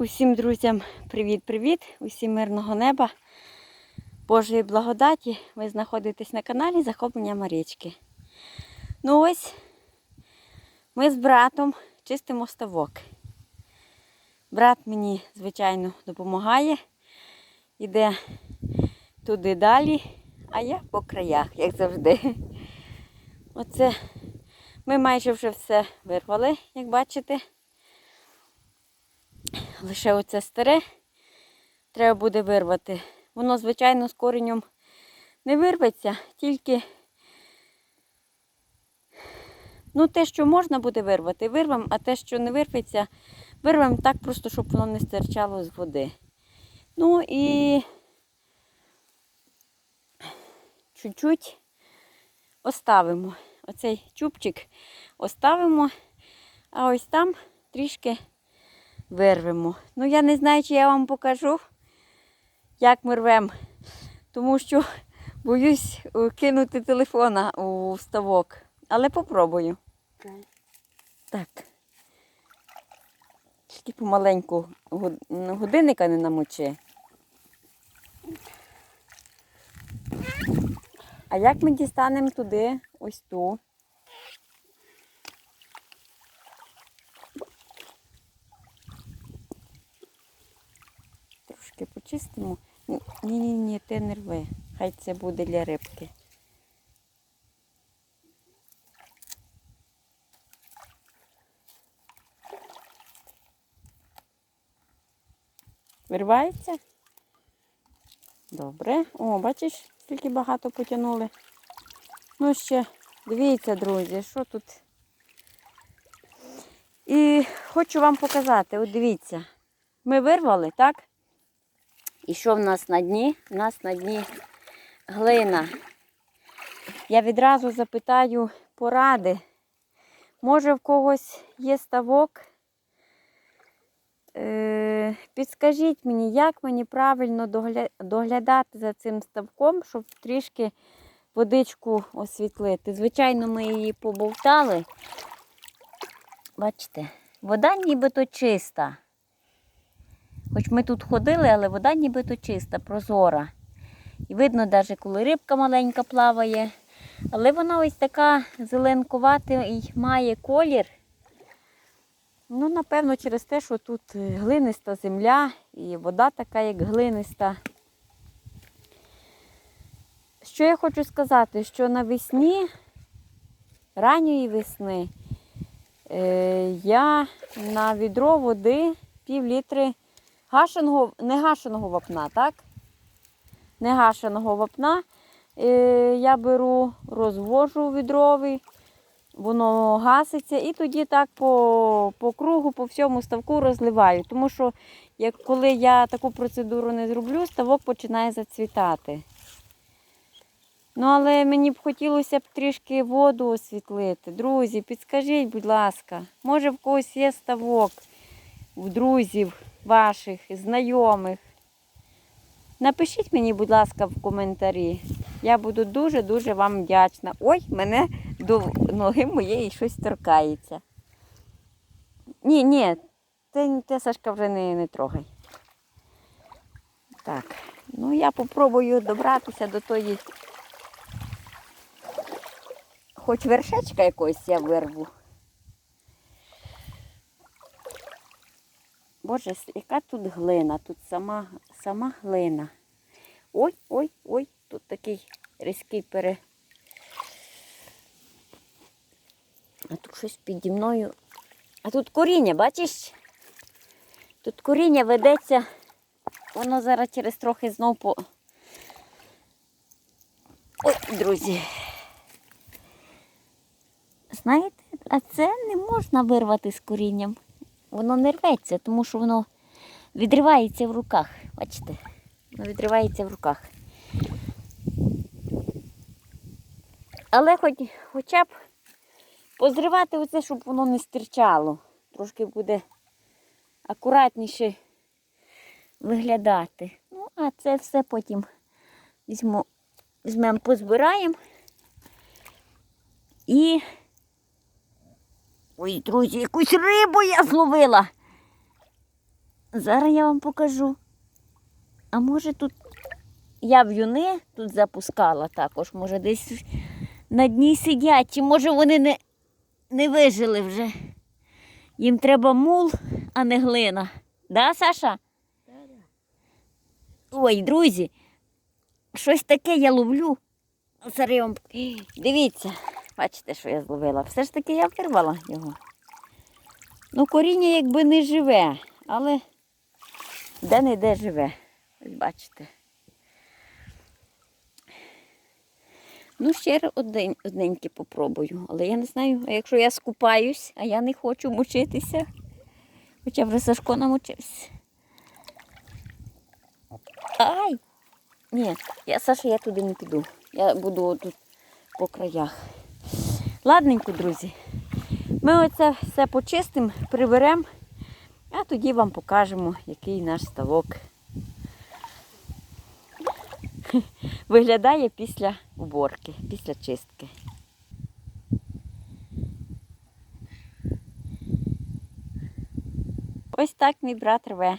Усім друзям привіт-привіт! Усім мирного неба, Божої благодаті. Ви знаходитесь на каналі Захоплення Марічки. Ну ось ми з братом чистимо ставок. Брат мені, звичайно, допомагає, іде туди далі, а я по краях, як завжди. Оце ми майже вже все вирвали, як бачите. Лише оце старе треба буде вирвати. Воно, звичайно, з коренем не вирветься, тільки ну, те, що можна буде вирвати, вирвемо, а те, що не вирветься, вирвемо так просто, щоб воно не стирчало з води. Ну і чуть-чуть оставимо. Оцей чубчик оставимо, а ось там трішки вирвемо. Ну, я не знаю, чи я вам покажу, як ми рвемо, тому що боюсь е, кинути телефона у ставок. Але попробую. Так. Тільки помаленьку ну, годинника не намочи. А як ми дістанемо туди ось ту? Трошки почистимо. Ні-ні, ні, ти не рви. Хай це буде для рибки. Виривається? Добре. О, бачиш, скільки багато потягнули. Ну ще, дивіться, друзі, що тут. І хочу вам показати, от дивіться, ми вирвали, так? І що в нас на дні? У нас на дні глина. Я відразу запитаю поради. Може в когось є ставок? Е, підскажіть мені, як мені правильно доглядати за цим ставком, щоб трішки водичку освітлити. Звичайно, ми її побовтали. Бачите, вода нібито чиста. Хоч ми тут ходили, але вода нібито чиста, прозора. І видно, навіть коли рибка маленька плаває. Але вона ось така зеленкувата і має колір. Ну, напевно, через те, що тут е, глиниста земля і вода така, як глиниста. Що я хочу сказати, що навесні, ранньої весни, е, я на відро води пів літри гашеного, не гашеного вапна, так? Не гашеного вапна. Е, я беру, розвожу відровий, воно гаситься і тоді так по, по кругу, по всьому ставку розливаю. Тому що як, коли я таку процедуру не зроблю, ставок починає зацвітати. Ну, але мені б хотілося б трішки воду освітлити. Друзі, підскажіть, будь ласка, може в когось є ставок, у друзів ваших, знайомих. Напишіть мені, будь ласка, в коментарі. Я буду дуже-дуже вам вдячна. Ой, мене до ноги моєї щось торкається. Ні, ні, ти, ти Сашка, вже не, не трогай. Так, ну я попробую добратися до тої. Хоч вершечка якось я вирву. Боже, яка тут глина, тут сама, сама глина. Ой, ой, ой, тут такий різкий пере. А тут щось піді мною. А тут коріння, бачиш? Тут коріння ведеться. Воно зараз через трохи знов по. Ой, друзі. Знаєте, а це не можна вирвати з корінням. Воно не рветься, тому що воно відривається в руках. Бачите? Воно відривається в руках. Але хоч, хоча б позривати оце, щоб воно не стирчало. Трошки буде акуратніше виглядати. Ну, а це все потім візьмемо, позбираємо. І Ой, друзі, якусь рибу я зловила. Зараз я вам покажу. А може тут я в'юни тут запускала також, може десь на дні сидять, чи може вони не, не вижили вже. Їм треба мул, а не глина. Да, Саша? Ой, друзі, щось таке я ловлю. Зараз я вам... Дивіться, бачите, що я зловила. Все ж таки я вирвала його. Ну, коріння якби не живе, але де не де живе. Ось бачите. Ну, ще один, одненький попробую. Але я не знаю, а якщо я скупаюсь, а я не хочу мучитися. Хоча вже Сашко намучився. Ай! Ні, я, Саша, я туди не піду. Я буду тут по краях. Ладненько, друзі. Ми оце все почистимо, приберемо, а тоді вам покажемо, який наш ставок виглядає після уборки, після чистки. Ось так мій брат рве.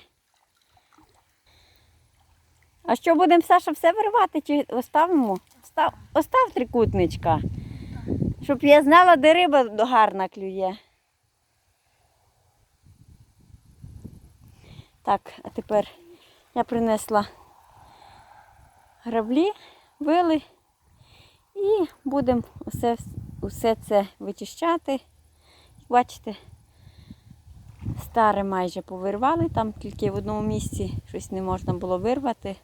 А що будемо, Саша, все виривати чи оставимо? Остав, остав трикутничка. Щоб я знала, де риба гарна клює. Так, а тепер я принесла граблі, вили і будемо усе, усе це вичищати. Бачите, старе майже повирвали, там тільки в одному місці щось не можна було вирвати.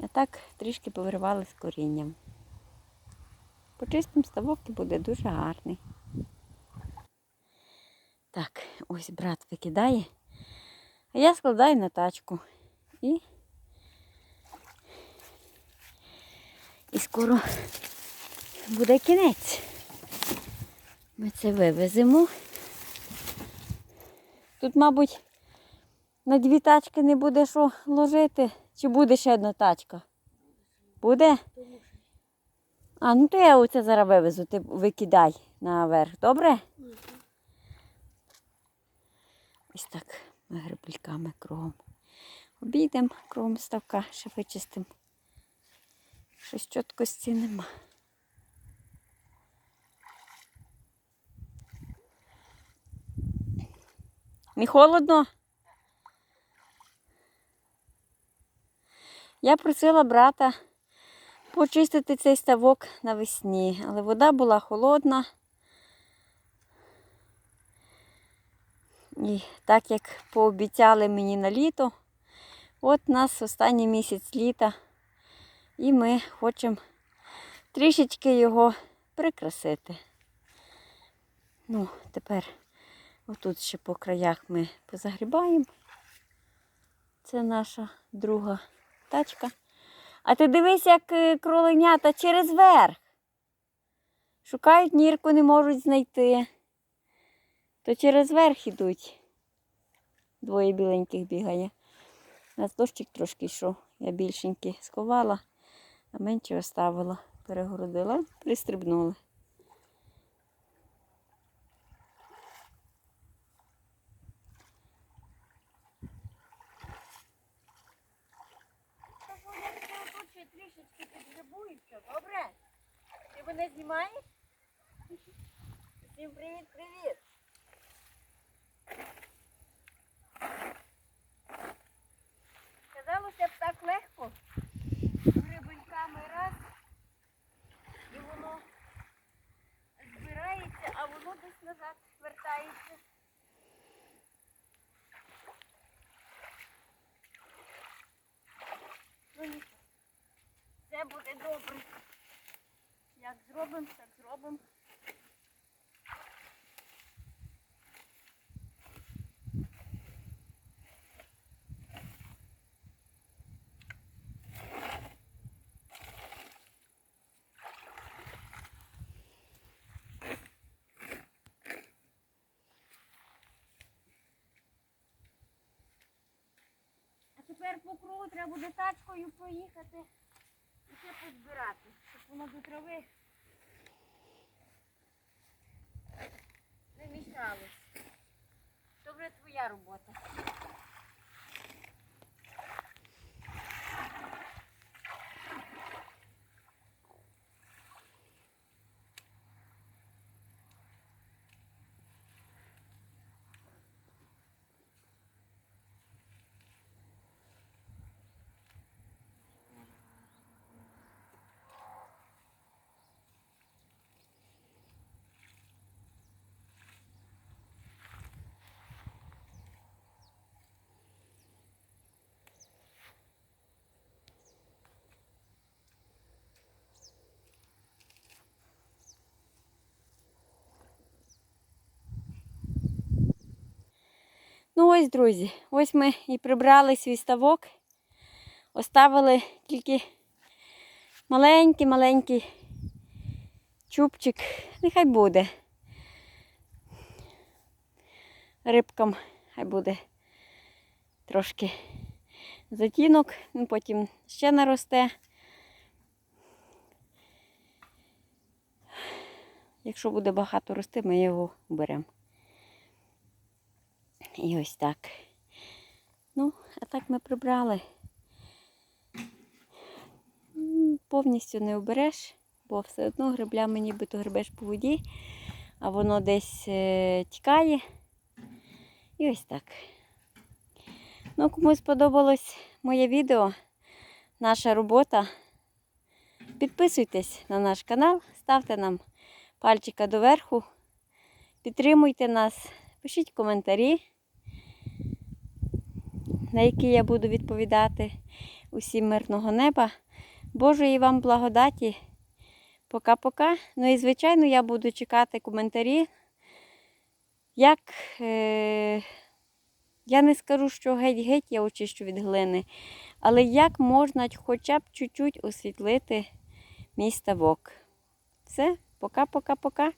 А так трішки повиривали з корінням. Почистимо ставок і буде дуже гарний. Так, ось брат викидає, а я складаю на тачку. І, і скоро буде кінець. Ми це вивеземо. Тут, мабуть, на дві тачки не буде що ложити. Чи буде ще одна тачка? Буде? А, ну то я оце зараз вивезу, ти викидай наверх, добре? Ось так ми грибельками кругом. Обійдемо кругом ставка, ще вичистимо. Щось чіткості нема. Не холодно? Я просила брата почистити цей ставок навесні, але вода була холодна. І так як пообіцяли мені на літо, от у нас останній місяць літа, і ми хочемо трішечки його прикрасити. Ну, тепер отут ще по краях ми позагрібаємо. Це наша друга тачка. А ти дивись, як е, кроленята через верх. Шукають нірку, не можуть знайти. То через верх ідуть. Двоє біленьких бігає. Нас дощик трошки йшов. Я більшенькі сховала, а менші оставила. Перегородила, пристрибнули. Тут ще трішечки підгрибуються, добре? Ти мене знімаєш? Всім привіт-привіт! Казалося б так легко. Грибеньками раз. І воно збирається, а воно десь назад вертається. Ну нічого. Все буде добре. Зробимо, так зробимо. Тепер по кругу треба буде тачкою проїхати і ще позбирати, щоб воно до трави твоя робота. Ось, друзі, ось ми і прибрали свій ставок. Оставили тільки маленький-маленький чубчик. Нехай буде. Рибкам хай буде трошки затінок, він потім ще наросте. Якщо буде багато рости, ми його беремо. І ось так. Ну, а так ми прибрали. Повністю не обереш, бо все одно греблями нібито гребеш по воді, а воно десь е, тікає. І ось так. Ну, кому сподобалось моє відео, наша робота. Підписуйтесь на наш канал, ставте нам пальчика доверху, підтримуйте нас, пишіть коментарі, на які я буду відповідати. Усім мирного неба, Божої вам благодаті. Пока-пока. Ну і, звичайно, я буду чекати коментарі. Як е, я не скажу, що геть-геть я очищу від глини, але як можна хоча б чуть-чуть освітлити мій ставок. Все, пока-пока-пока.